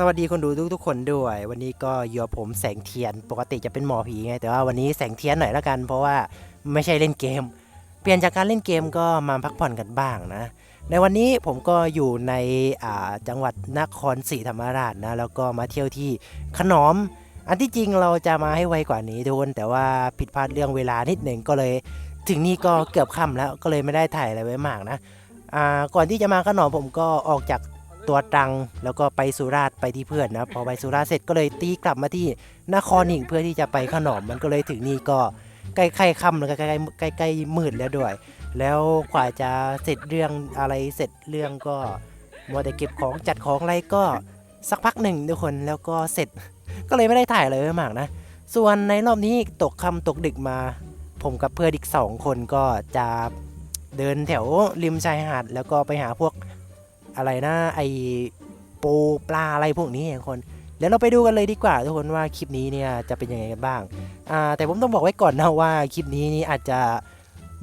สวัสดีคนดูทุกๆคนด้วย วันนี้ก็อยู่กับผมแสงเทียนปกติจะเป็นหมอผีไง แต่ว่าวันนี้แสงเทียนหน่อยละกัน เพราะว่าไม่ใช่เล่นเกม เปลี่ยนจากการเล่นเกมก็มาพักผ่อนกันบ้างนะ ในวันนี้ผมก็อยู่ในจังหวัดนครศรีธรรมราชนะ แล้วก็มาเที่ยวที่ขนอม อันที่จริงเราจะมาให้ไวกว่านี้ทุกคนแต่ว่าผิดพลาดเรื่องเวลานิดหนึ่งก็เลย ถึงนี่ก็เกือบค่ำแล้วก็เลยไม่ได้ถ่ายอะไรไว้มากนะก่อนที่จะมาขนอมผมก็ออกจาก ตัวตรัง แล้วก็ไปสุราษฎร์ไปที่เพื่อนนะพอไปสุราษฎร์เสร็จก็เลยตีกลับมาที่นครอีกเพื่อที่จะไปขนอมมันก็เลยถึงนี่ก็ใกล้ๆค่ำแล้วก็ใกล้ๆใกล้ๆมืดแล้วด้วย แล้วกว่าจะเสร็จเรื่องอะไรเสร็จเรื่องก็มัวแต่เก็บของจัดของอะไรก็สักพักหนึ่งทุกคนแล้วก็เสร็จ ก็เลยไม่ได้ถ่ายเลยมากนะ ส่วนในรอบนี้ตกค่ำตกดึกมา ผมกับเพื่อนอีกสองคนก็จะเดินแถวริมชายหาดแล้วก็ไปหาพวก อะไรนะไอปูปลาอะไรพวกนี้ทุกคนเดี๋ยวเราไปดูกันเลยดีกว่าทุกคนว่าคลิปนี้เนี่ยจะเป็นยังไงกันบ้างอ่าแต่ผมต้องบอกไว้ก่อนนะว่าคลิปนี้นี่อาจจะ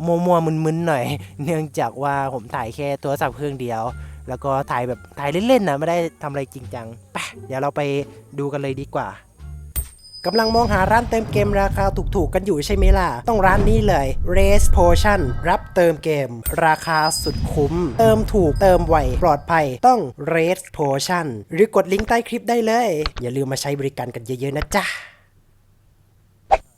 มัวมัวมึนๆหน่อย เนื่องจากว่าผมถ่ายแค่ตัวสับเครื่องเดียว แล้วก็ถ่ายแบบถ่ายเล่นๆนะไม่ได้ทำอะไรจริงจังไปเดี๋ยวเราไปดูกันเลยดีกว่า กำลังมองหาร้านเติมเกมราคาถูกๆกันอยู่ใช่ไหมล่ะ ต้องร้านนี้เลย Race Potion รับเติมเกม ราคาสุดคุ้ม เติมถูกเติมไวปลอดภัยต้อง Race Potion หรือกดลิงก์ใต้คลิปได้เลย อย่าลืมมาใช้บริการกันเยอะๆนะจ๊ะ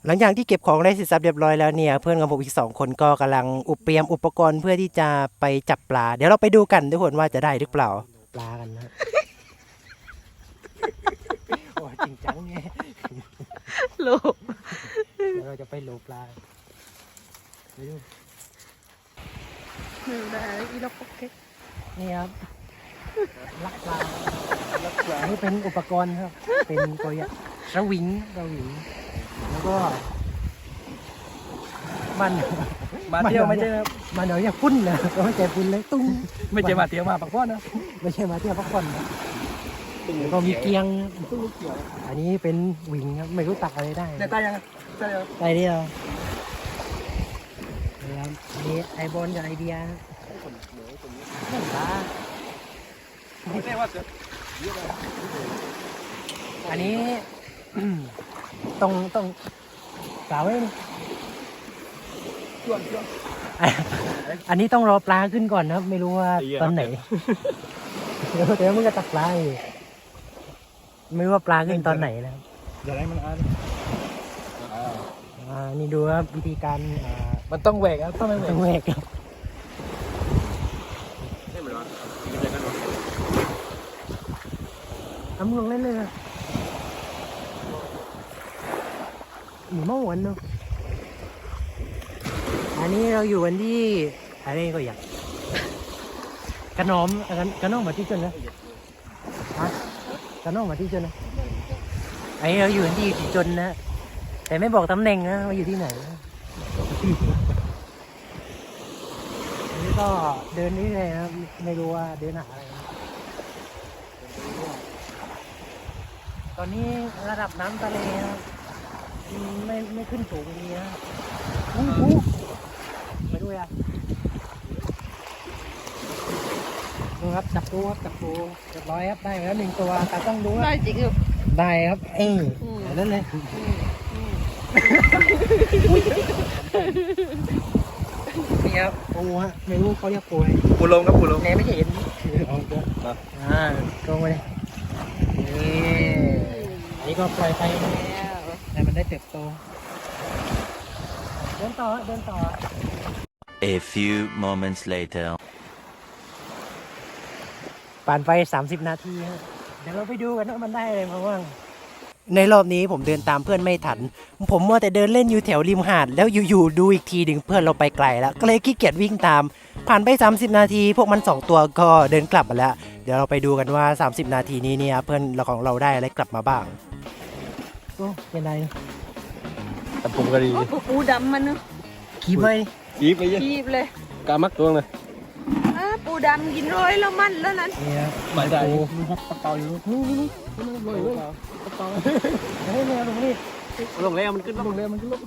หลังจากที่เก็บของได้เสร็จสับเรียบร้อยแล้วเนี่ยเพื่อนกับผมอีกสองคนก็กำลังอุปเตรียมอุปกรณ์เพื่อที่จะไปจับปลา เดี๋ยวเราไปดูกันทุกคนว่าจะได้หรือเปล่า ปลากันนะโอ้จริงจังไงลูกเดี๋ยวเราจะไปโลปลาไปดูหนึ่งได้อีล็อกโอเคนี่ครับลักปลาลักปลานี่เป็นอุปกรณ์ครับ เป็นตัวอย่างสวิงสวิง แล้วก็ มันมาเที่ยวไม่ใช่ครับมันเดี๋ยวอย่าพุ่นนะก็ไม่ใจพุ่นเลยตุ้งไม่ใช่มาเที่ยวมาปักป้อนนะไม่ใช่มาเที่ยวพักผ่อนนะ แล้วก็มีเกียงตู้ลูกเกี่ยวอันนี้เป็นวิงครับไม่รู้ตักอะไรได้ในใต้ยังใช่ครับไอเดียวนี่ครับอันนี้ไอบอลกับไอเดียไม่บ้าไม่ใช่ว่าจะอันนี้ต้องต้องกล่าวไว้นี่ช่วงช่วงอันนี้ต้องรอปลาขึ้นก่อนนะครับ ไม่รู้ว่าไอ้เหี้ยตอนไหนเดี๋ยวเดี๋ยวมึงจะตักปลาอยู่ ไม่รู้ว่าปลาขึ้นตอนไหนนะครับอย่าให้มันอ่านอ่านี่ดูครับวิธีการอ่ามันต้องแหวกครับต้องไม่แหวกต้องแหวกครับให้มันร้อนกินกันร้อนทำลงเล่นเลยนะหมูเมาหวนเนาะอันนี้เราอยู่กันที่อะไรก็อยากกระหนอมอันนั้นกระหนอมมาที่จนนะฮะ กระหนอมมาที่จนนะไอ้เราอยู่กันที่จนนะ แต่ไม่บอกตำแหน่งนะว่าอยู่ที่ไหนอันนี้ก็เดินนี่เลยนะครับไม่รู้ว่าเดินหาอะไรนะตอนนี้ระดับน้ำทะเลนะครับอืมไม่ไม่ขึ้นสูงดีนะอู้หูไม่ด้วยอะ ดูครับจับปูครับจับปูเรียบร้อยครับได้มาแล้วหนึ่งตัวแต่ต้องดูได้ว่าจริงอยู่ได้ครับเอออืมเอานั่นเลยนี่ครับปูฮะไม่รู้เขาเรียกปูอะไรปูลงครับปูลงแนไม่เห็นเอาตัวอ่าลงไปเลยนี่อันนี้ก็ปล่อยไปนะแล้วให้มันได้เติบโตเดินต่อฮะเดินต่อ A few moments later. ผ่านไป 30 นาทีฮะเดี๋ยวเราไปดูกันว่ามันได้อะไรมาบ้างในรอบนี้ผมเดินตามเพื่อนไม่ทัน ผมมัวแต่เดินเล่นอยู่แถวริมหาด แล้วอยู่ๆดูอีกทีหนึ่งเพื่อนเราไปไกลแล้ว ก็เลยขี้เกียจวิ่งตาม ผ่านไป 30 นาที พวกมัน 2 ตัวก็เดินกลับมาแล้ว เดี๋ยวเราไปดูกันว่า 30 นาทีนี้เนี่ยเพื่อนเราของเราได้อะไรกลับมาบ้างโอ้เป็นไรแต่ผมก็ดีโอ้ปูดำมันเนอะขี้ไปยีบไปยังคีบเลยกามักตัวเลยอ้าปู ดำกินโรยแล้วมันแล้วนั้นเนี่ยไม่ได้มีกระเป๋าอยู่นี่นี่นี่กระเป๋าเฮ้ยเนี่ยตรงนี้ลงแล้วมันขึ้นลงแล้วมันขึ้นลง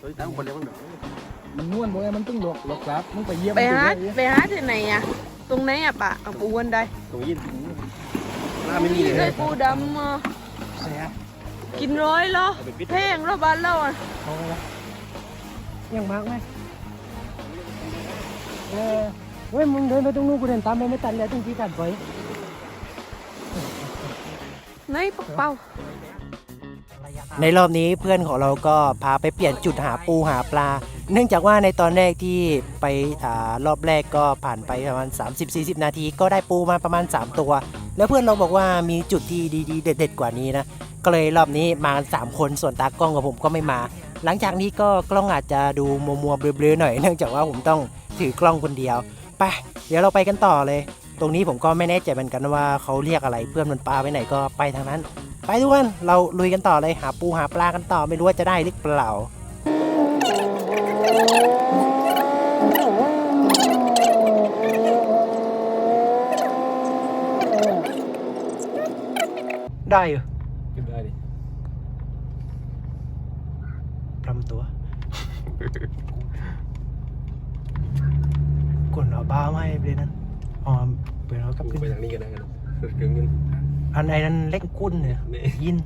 เฮ้ยตั้งคนเดียวมันเดี๋ยวมันนวลบ่มันตึ้งหลอกหลอกครับมึงไปเยี่ยมไปหาไปหาที่ไหนอะตรงไหนอะปะกับปูวันใดตรงยินไม่มีได้ปูดำอะเสียกินร้อยเหรอแพงแล้วบ้านเราอะเอาละยังมากไหมเออ เว้ยมึงเดินไปตรงนู้นกูเดินตามไปไม่ตันเลยตรงที่ตัดไปไหนปักเป้า ในรอบนี้เพื่อนของเราก็พาไปเปลี่ยนจุดหาปูหาปลา เนื่องจากว่าในตอนแรกที่ไปอ่ารอบแรกก็ผ่านไปประมาณ 30-40 นาที ก็ได้ปูมาประมาณ 3 ตัว แล้วเพื่อนเราบอกว่ามีจุดที่ดีๆ เด็ด ๆ กว่านี้นะก็เลยรอบนี้มากัน3คนส่วนตากล้องกับผมก็ไม่มา หลังจากนี้ก็กล้องอาจจะดูมัวๆเบลอๆหน่อย เนื่องจากว่าผมต้องถือกล้องคนเดียว ไปเดี๋ยวเราไปกันต่อเลย ตรงนี้ผมก็ไม่แน่ใจเหมือนกันว่าเขาเรียกอะไรเพื่อนมันปลาไปไหนก็ไปทางนั้น ไปทุกคนเราลุยกันต่อเลยหาปูหาปลากันต่อไม่รู้ว่าจะได้หรือเปล่าได้อยู่กินได้ดิ พรำตัว กด เอาบ้ามาให้เลยนั้นอ๋อเปิดเอากลับกูขึ้น ไปทางนี้กันนะกันเกินเงินอันไหนนั้นเล็กกุ้นเนี่ยนี่ยิน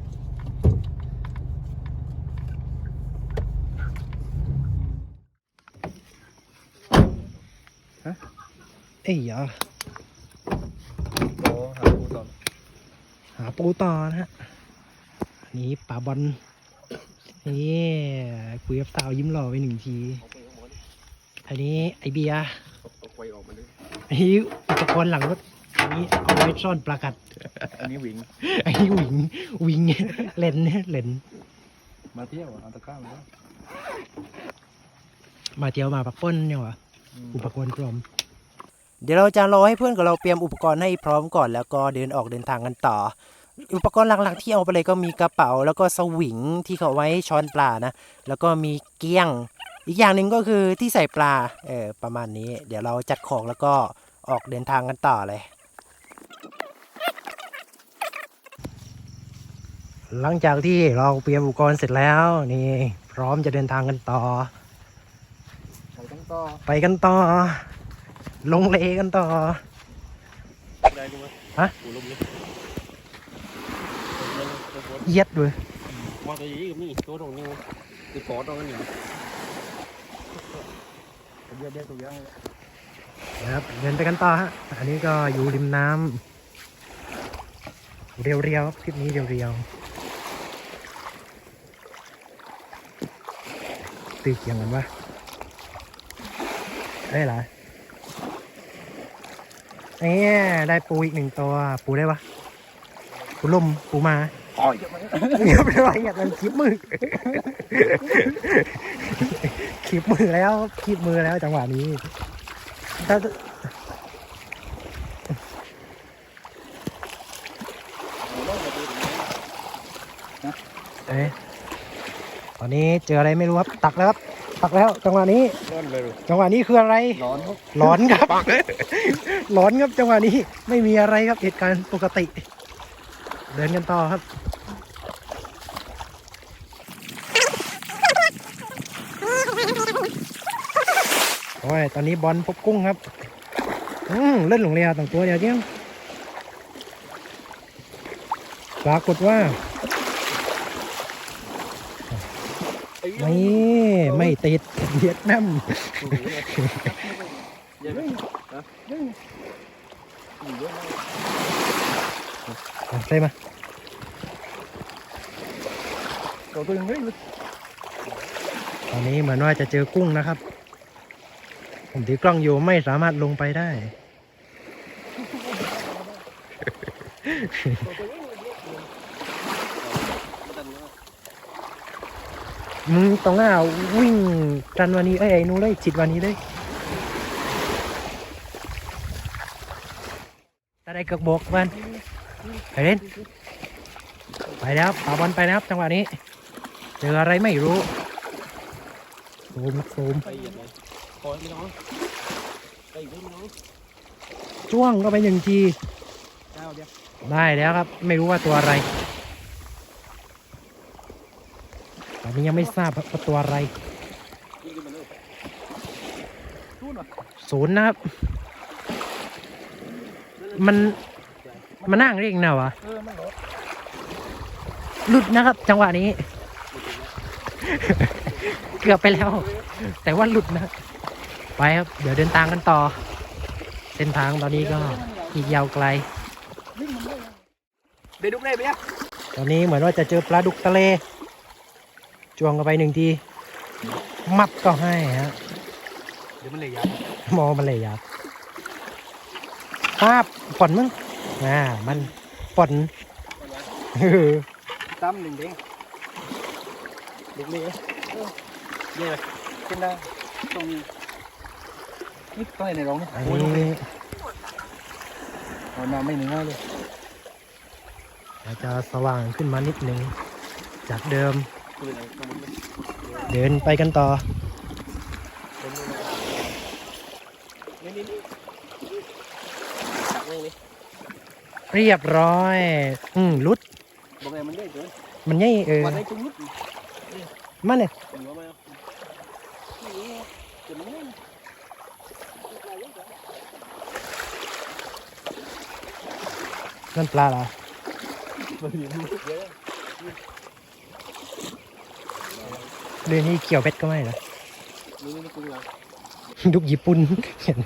ฮะเอ้ยอะโอ้หากูตอนหาปูต่อนะฮะอันนี้ป่าบอลนี่คุยกับสาวยิ้มหล่อไปหนึ่งทีอันนี้ไอเบียร์เอาไฟออกมาเลยอันนี้อุปกรณ์หลังรถอันนี้เอาไว้ซ่อนปลากัดอันนี้วิงอันนี้หวิงหวิงเลนเลนมาเที่ยวเอาตะกร้ามาด้วยมาเที่ยวมาปักป้นเนี่ยวะอุปกรณ์พร้อม เดี๋ยวเราจะรอให้เพื่อนกับเราเตรียมอุปกรณ์ให้พร้อมก่อนแล้วก็เดินออกเดินทางกันต่อ อุปกรณ์หลักๆที่เอาไปเลยก็มีกระเป๋า แล้วก็สวิงที่เขาไว้ช้อนปลานะแล้วก็มีเกี้ยง อีกอย่างหนึ่งก็คือที่ใส่ปลาเออประมาณนี้ เดี๋ยวเราจัดของแล้วก็ออกเดินทางกันต่อเลย หลังจากที่เราเตรียมอุปกรณ์เสร็จแล้วนี่พร้อมจะเดินทางกันต่อใส่ตั้งต่อไปกันต่อ ลงเลกันต่อฮะเย็ดด้วยว่าตัวยี่กับนี่ตัวตรงนี้ติดปอตรงนี้ เยอะเยอะตัวเยอะนะครับเดินไปกันต่อฮะอันนี้ก็อยู่ริมน้ำเรียวๆครับคลิปนี้เรียวๆตีเกียงกันวะได้เหรอเนี่ยได้ปูอีกหนึ่งตัวปูได้ปะปูล่มปูมาอ๋อยจะมาเรียบร้อยอย่างนั้นคลิปมือ คลิปมือแล้วคลิปมือแล้วจังหวะนี้ถ้าเอ๊ะตอนนี้เจออะไรไม่รู้ครับ ตักแล้วครับ ตักแล้วจังหวะนี้ ร้อนเลยจังหวะนี้คืออะไร ร้อนครับร้อนครับ ร้อนครับจังหวะนี้ ไม่มีอะไรครับเหตุการณ์ปกติ เดินกันต่อครับ อ้ย ตอนนี้บอลพบกุ้งครับ อืมเล่นหลงเรียต่างตัวเดียวเดียวปรากฏว่า นี่ ไม่ติดเวียดนามเยอะไหมฮะเยอะเยอะอะใช่มาตัวตัวนึงเฮ้ยตอนนี้เหมือนว่าจะเจอกุ้งนะครับ ผมถือกล้องอยู่ไม่สามารถลงไปได้ มึงต้องอ่าวิ่งกันวันนี้เอ้ไอ้นู้นเลยจิตวันนี้เลยตาได้เกือกบกมันไปเล่นไปแล้วป่าบอลไปนะครับจังหวะนี้ เจออะไรไม่รู้โซมโซม ไปเหยียบเลยคอยไม่น้องไปอีกไม่น้องจ้วงก็ไปหนึ่งทีเจ้าเดียวได้แล้วครับ ไม่รู้ว่าตัวอะไร ตอนนี้ยังไม่ทราบว่าตัวอะไร ยิงขึ้นมาเลยสู้หน่อยศูนย์นะครับ มันมานั่งเรียกนะวะ เออมันหลดหลุดนะครับ จังหวะนี้ เกือบไปแล้ว แต่ว่าหลุดนะ ไปครับ เดี๋ยวเดินทางกันต่อ เส้นทางตอนนี้ก็อีกยาวไกลเดี๋ยวดูเลยไปยักตอนนี้เหมือนว่าจะเจอปลาดุกทะเล จวงกันไปหนึ่งที มับก็ให้ฮะ เดี๋ยวมันเลยยับมองมันเลยยับป้าบป่อนมึงอ่า มันป่อนเออตั้มหนึ่งเด้งดูเลยเย่ขึ้นได้ตรงนี้ นี่ต้องไหนในร้องเนี่ยอันโอ้ยนี้เอาน้ำไม่หนึ่งง่ายเลยอาจจะสว่างขึ้นมานิดนึง จากเดิมเดินไปกันต่อนี่นี่นี่ตักนี่นี่เรียบร้อย อืมรุด บอกไงมันได้เกินมันง่ายเออวันได้จุ่มลุกมันเนี่ย ถึงว่าไหมจะมันได้ นั่นปลาเหรอเยอะเดือนี้เกี่ยวเบ็ดก็ไม่หรอนี่นี่กุ้งละดุกญี่ปุ่นเห็นไหม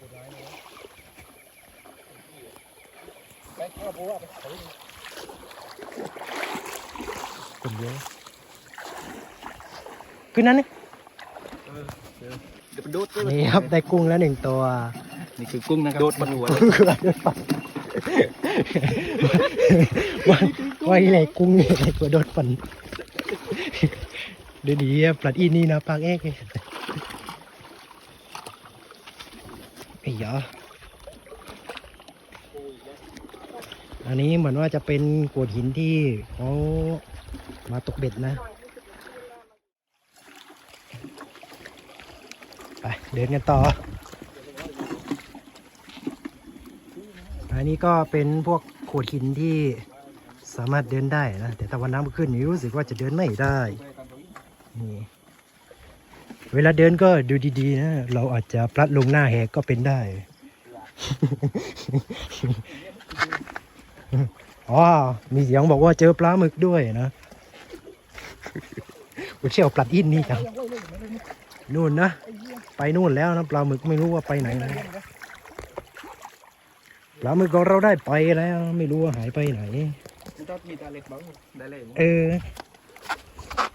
คนเยเนี่ยไปเอะคนเยอะขึ้นนั้นนี่ย นี่ครับได้กุ้งแล้วหนึ่งตัว นี่คือกุ้งนะครับโดดบนหัวคืออะไรด้วยปะว่าว่าอีไหนกุ้งนี่ไหนตัวโดดปันเดี๋ยวดีอะปลัดอีนี่นะปากเอกเลยไอ้ยาอันนี้เหมือนว่าจะเป็นโขดหินที่เขามาตกเบ็ดนะ ไปเดินกันต่ออันนี้ก็เป็นพวกโขดหินที่สามารถเดินได้นะ แต่ถ้าวันน้ำขึ้นนี่รู้สึกว่าจะเดินไม่ได้นี่เวลาเดินก็ดูดีๆนะ เราอาจจะพลัดลงหน้าแหกก็เป็นได้อ๋อมีเสียงบอกว่าเจอปลาหมึกด้วยนะกูเชี่ยวปลัดอินนี่จังนู่นนะ ไปนู่นแล้วนะปลาหมึกไม่รู้ว่าไปไหนนะปลาหมึกของเราได้ไปแล้ว ไม่รู้ว่าหายไปไหนมันต้องมีตาเล็กบ้างได้เลยเออ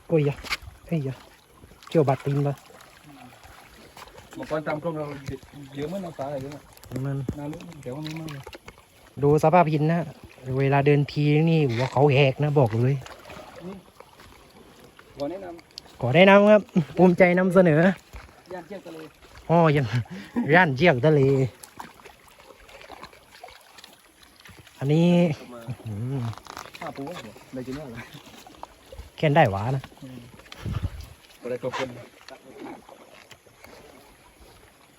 โอ้ยยะเอ้ยยะเกี่ยวบัตรตีนปะบางคนตามกล้องเราเยอะเหมือนน้ำตาอะไรเงี้ยมันน่ารู้เดี๋ยวมันไม่มากดูสภาพหินนะเวลาเดินทีนี่หัวเขาแหกนะบอกเลยขอแนะนขอแนะนำครับ ภูมิใจนำเสนอำ ย่านเที่ยงทะเลอ๋อยังย่านเจียงทะเล อันนี้อืมข้าปูอะได้กินอะไรแค่นได้หวานะก็ได้ขอบคุณ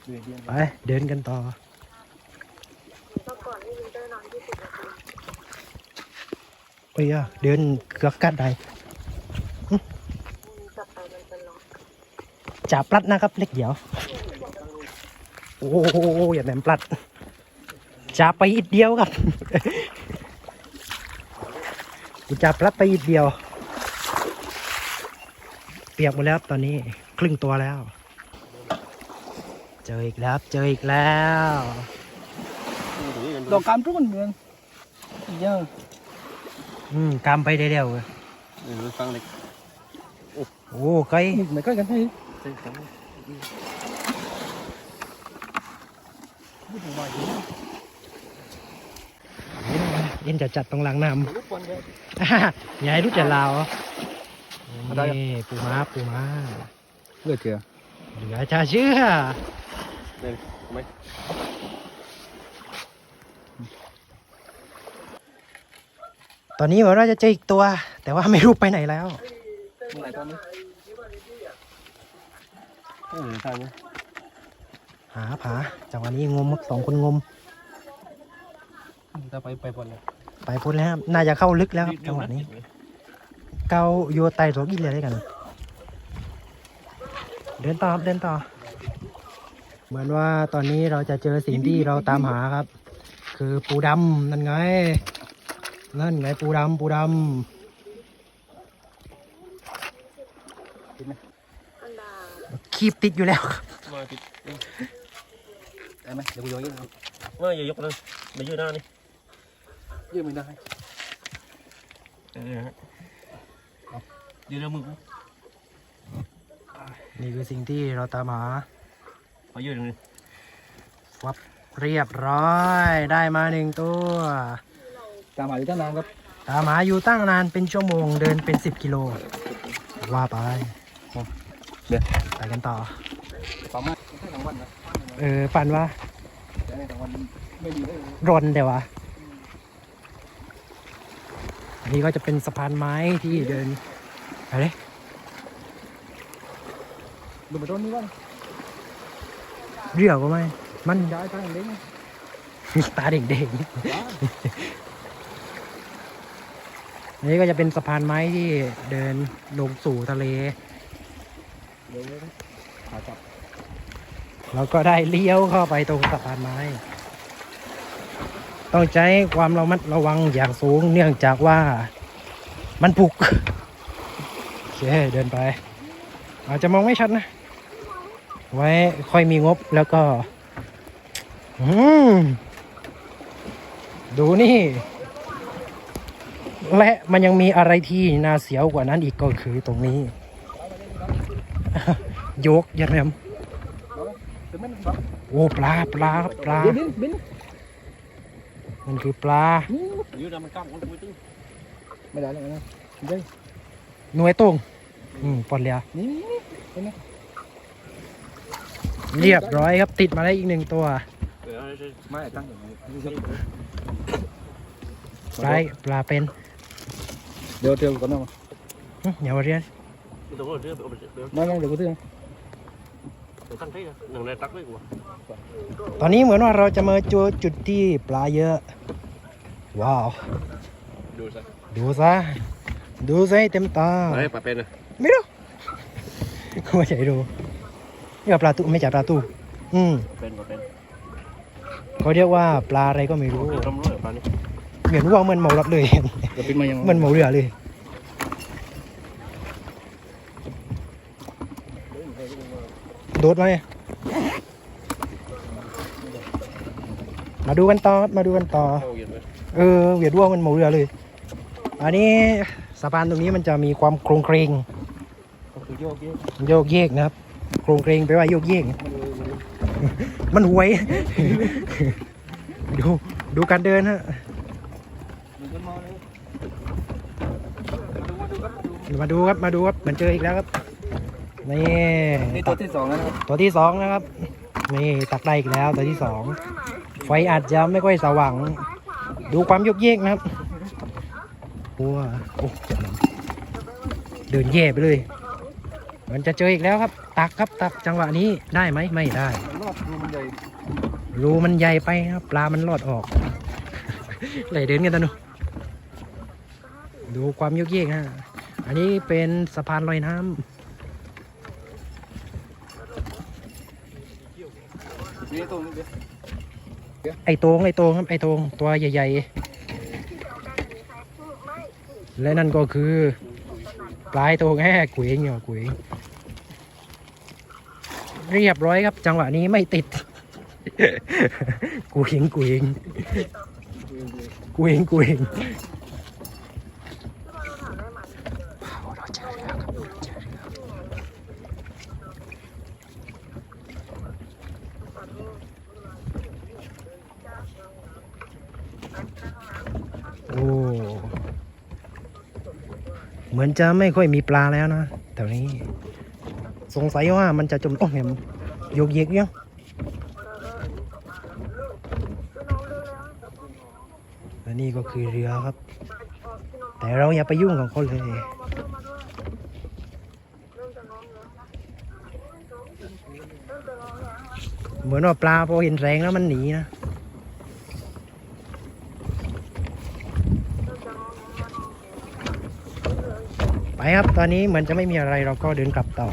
เดือดเย็นไป เดินกันต่อโอ้ยอะเดินเกือกกัดได้ จับปลัดนะครับเล็กเดียว โอ้โหอย่าแหนมปลัดจับไปอีกเดียวครับกูจับปลัดไปอีกเดียว เปียกหมดแล้วครับตอนนี้ครึ่งตัวแล้ว เจออีกแล้วครับเจออีกแล้วดอกการรุ่นเมืองเยอะอืมกำไปเดียวๆเลยเออฟังเล็กโอ้ไกลไม่ใก ล้กันใช่ไหมเย็นจะจัดตรงหลังน้ลูกบอลเลยำยาให้รู้จักลาวนี่ปูม้าปูม้าเลือดเกลือเหลือจะเชื่อเลยไหมตอนนี้เหมือนว่าจะเจออีกตัว แต่ว่าไม่รู้ไปไหนแล้วไหร่ตอนนี้ เออใช่ไหมหาผาจังหวะนี้งมครับสองคนงม จะไปไปบอลเลยไปพ้นแล้วครับน่าจะเข้าลึกแล้วครับจังหวะนี้ เกาโยไตโรกินเลยได้กัน เดินต่อครับเดินต่อเเหมือนว่าตอนนี้เราจะเจอสิ่งที่เราตามหาครับ คือปูดำนั่นไง นั่นไงปูดำปูดำ คีบติดอยู่แล้วมาติดได้ไหมเดี๋ยวกูโยนยืดว่าอย่ายกเลยมายืดหน้านี่ยืดไม่ได้เออยืดแล้วมือกูนี่คือสิ่งที่เราตามหามายืดตรงนี้วับเรียบร้อยได้มาหนึ่งตัว ตามหาอยู่ตั้งนานครับ ตามหาอยู่ตั้งนานเป็นชั่วโมงเดินเป็นสิบกิโล ว่าไปเดี๋ยว ไปกันต่อประมาณแค่สองวันนะเออฝันว่าแต่ในสองวันไม่ดีเลยรนเดี๋ยววะอันนี้ก็จะเป็นสะพานไม้ที่เดินไปเลยดูมาต้นนี้ว่าเรียวก็ไหมมันย้ายตั้งเล้งตาเด็กๆ อันนี้ก็จะเป็นสะพานไม้ที่เดินลงสู่ทะเล เดี๋ยวเลยขาจับแล้วก็ได้เลี้ยวเข้าไปตรงสะพานไม้ ต้องใช้ความระมัดระวังอย่างสูงเนื่องจากว่ามันผุกโอเคเดินไป อาจจะมองไม่ชัดนะ ไว้ค่อยมีงบแล้วก็ดูนี่ และมันยังมีอะไรที่น่าเสียวกว่านั้นอีกก็คือตรงนี้ ยกยันแมมเป็นไม่บักโอ้ปลาปลาปลาบินบินมันคือปลายืดแล้วมันกล้ามมันกูตึ้งไม่ได้เลยนะเด้หน่วยตรงอืมปอนเลียนี่นี่เรียบร้อยครับติดมาได้อีกหนึ่งตัวเออใช่ไม่ตั้งอย่างนี้ปลาปลาเป็น เดี๋ยวเดี๋ยวก่อนนะหึอย่ามาเรียน มันต้องรอดเรือเอาไปเรือไม่ไม่เดี๋ยวกูซื้อเดี๋ยวตั้งที่นะหนึ่งในตักไว้กูตอนนี้เหมือนว่าเราจะมาเจอจุดที่ปลาเยอะ ว้าว ดูซะ ดูซะ ดูซะให้เต็มตาไอ้ปลาเป็นนะไม่รู้ไม่ใช่ดูนี่ว่าปลาตู้ไม่ใช่ปลาตู้อืมเป็นปลาเป็นเขาเรียกว่าปลาอะไรก็ไม่รู้ทำรู้เหรอปลานี่เหมือนว่ามันเมารับเลยเดี๋ยวบินมายังมันเมาเรือเลย โดดไหมมาดูกันต่อมาดูกันต่อเข้าเหมเออ เวียดว่าวมันเมาเรือเลย อันนี้สะพานตรงนี้มันจะมีความโครงเครงก็คือโยกเยกนะครับ โครงเครงแปลว่าโยกเยก มันหวย ดูดูการเดินฮะมาเลยมาดูครับ มาดูครับ เหมันเจออีกแล้วครับ นี่นี่ตัวที่สองแล้วนะครับตัวที่สองนะครับนี่ตักได้อีกแล้วตัวที่สองไฟอาจจะไม่ค่อยสว่างดูความยกเยกนะครับว้าโอ้เดินแย่ไปเลย มันจะเจออีกแล้วครับ ตักครับตักจังหวะนี้ได้ไหมไม่ได้มันรอดดูมันใหญ่รูมันใหญ่ไปครับปลามันรอดออกไหลเดินกันตะหนุดูความยกเยกฮะอันนี้เป็นสะพานลอยน้ำ นี่ตรงนี้ไอโตงไอโตงครับไอโตงตัวใหญ่ ๆ และนั่นก็คือปลายโตงแห่กุยเงี้ยกุยเรียบร้อยครับ จังหวะนี้ไม่ติดกุยงกุยงกุยงกุยงเราเจอแล้วครับเราเจอแล้วโอ้ เห มือนจะไม่ค่อยมีปลาแล้วนะแถวนี้ สงสัยว่ามันจะจมต้องเห็นโยกเยกยังและนี่ก็คือเรือครับ แต่เราอย่าไปยุ่งกับเขาเลยเหมือนว่าปลาพอเห็นแรงแล้วมันหนีนะ ไปครับ ตอนนี้เหมือนจะไม่มีอะไรเราก็เดินกลับต่อ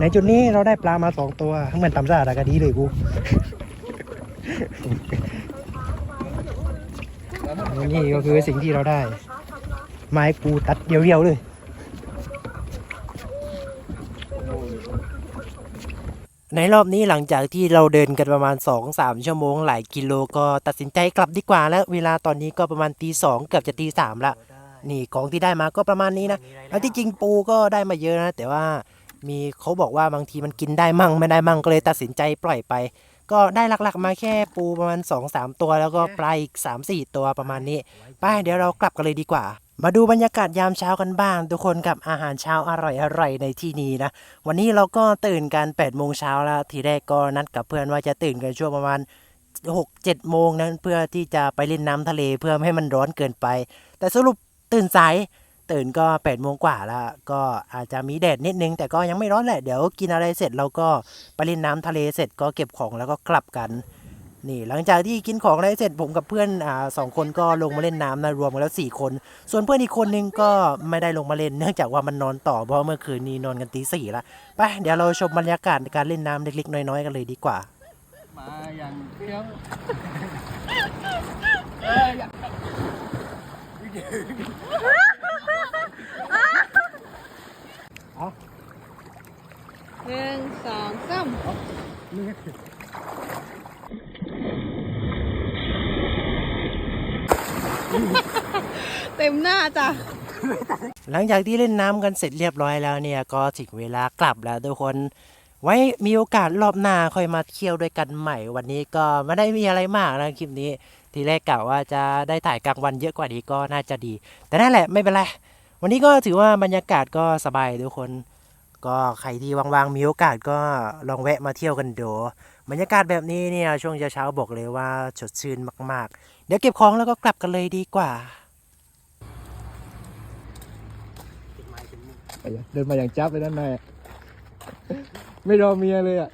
ในจุดนี้เราได้ปลามาสองตัวทั้งมันตำซาดากะดีเลยกูนี่ก็คือสิ่งที่เราได้ ไม้กูตัดเดียวๆเลยในรอบนี้หลังจากที่เราเดินกันประมาณ 2-3 ชั่วโมงหลายกิโลก็ตัดสินใจกลับดีกว่าแล้ว เวลาตอนนี้ก็ประมาณตีสองเกือบจะตีสามละ นี่ของที่ได้มาก็ประมาณนี้นะแล้วที่จริงปูก็ได้มาเยอะนะ แต่ว่ามีเขาบอกว่าบางทีมันกินได้มั่งไม่ได้มั่งก็เลยตัดสินใจปล่อยไป ก็ได้หลักๆมาแค่ปูประมาณ 2-3 ตัว แล้วก็ปลาอีก 3-4 ตัวประมาณนี้ ไปเดี๋ยวเรากลับกันเลยดีกว่ามาดูบรรยากาศยามเช้ากันบ้าง ทุกคนกับอาหารเช้าอร่อยๆในที่นี้นะ วันนี้เราก็ตื่นกัน8โมงเช้าแล้ว ทีแรกก็นัดกับเพื่อนว่าจะตื่นกันช่วงประมาณ 6 7 โมงนั้นเพื่อที่จะไปเล่นน้ำทะเลเพื่อไม่ให้มันร้อนเกินไป แต่สรุป ตื่นสายตื่นก็8โมงกว่าแล้ว ก็อาจจะมีแดดนิดนึง แต่ก็ยังไม่ร้อนแหละ เดี๋ยวกินอะไรเสร็จเราก็ไปเล่นน้ำทะเลเสร็จก็เก็บของแล้วก็กลับกัน นี่ หลังจากที่กินของอะไรเสร็จผมกับเพื่อนอ่าสองคนก็ลงมาเล่นน้ำนะรวมกันแล้วสี่คน ส่วนเพื่อนอีกคนนึงก็ไม่ได้ลงมาเล่นเนื่องจากว่ามันนอนต่อเพราะเมื่อคืนนี้นอนกันตีสี่ละไปเดี๋ยวเราชมบรรยากาศการเล่นน้ำเล็กๆน้อยๆกันเลยดีกว่ามาอย่างเที่ยว หนึ่งสองสามเต็มหน้าจ้ะ หลังจากที่เล่นน้ำกันเสร็จเรียบร้อยแล้วเนี่ย ก็ถึงเวลากลับแล้วทุกคน ไว้มีโอกาสรอบหน้าค่อยมาเที่ยวด้วยกันใหม่ วันนี้ก็ไม่ได้มีอะไรมากนะคลิปนี้ ทีแรกกะว่าจะได้ถ่ายกลางวันเยอะกว่านี้ก็น่าจะดี แต่นั่นแหละไม่เป็นไร วันนี้ก็ถือว่าบรรยากาศก็สบายทุกคน ก็ใครที่ว่างๆมีโอกาสก็ลองแวะมาเที่ยวกันดูบรรยากาศแบบนี้เนี่ยช่วงเช้าๆบอกเลยว่าสดชื่นมากๆ เดี๋ยวเก็บของแล้วก็กลับกันเลยดีกว่าเดินมาอย่างจับเลยด้านในอะไม่รอเมียเลยอะ